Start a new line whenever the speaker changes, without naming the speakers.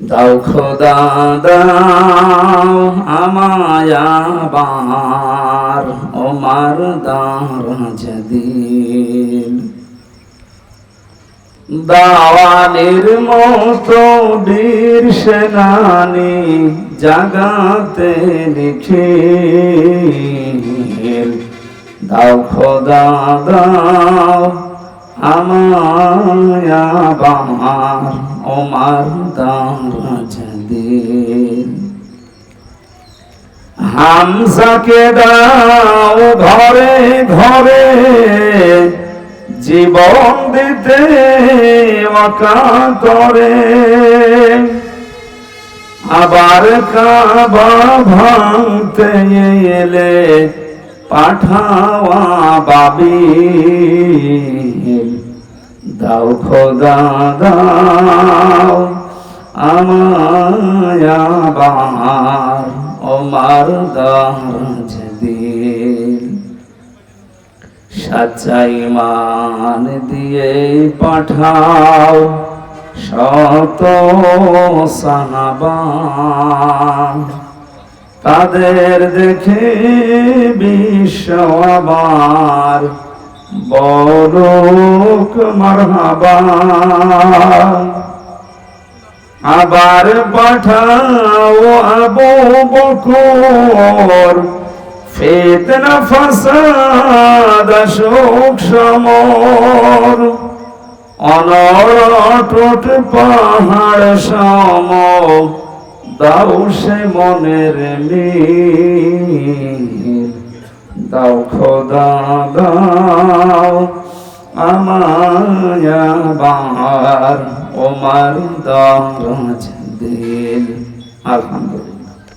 দাও খোদা, দাও আমায়াবার ওমার দারাজ দিল দাওয়ানের মতো বীর সেনানি জাগাতে লিখে দাও খোদা, দাও আমায়াবার ওমার হামসাকে দাও ঘরে ঘরে জীবন দিতে অকাতরে আবার কাবা ভাঙতে এলে পাঠাওয়া বাবি। দাও খোদা, দাও আমায়াবার ওমার দারাজ দিল। সাচাই মান দিয়ে পাঠাও শত সাহাবা তাদের দেখে বিশ্ব আবার বরক মারহাবা। আবার পাঠাও আবু বকর, ফেতনা ফাসাদ শোক সমর। অনটট পাহাড় সম দাও সে মনের মিল। দাও খোদা দাও আমার ওমার দারাজ দিল। আলহামদুলিল্লাহ।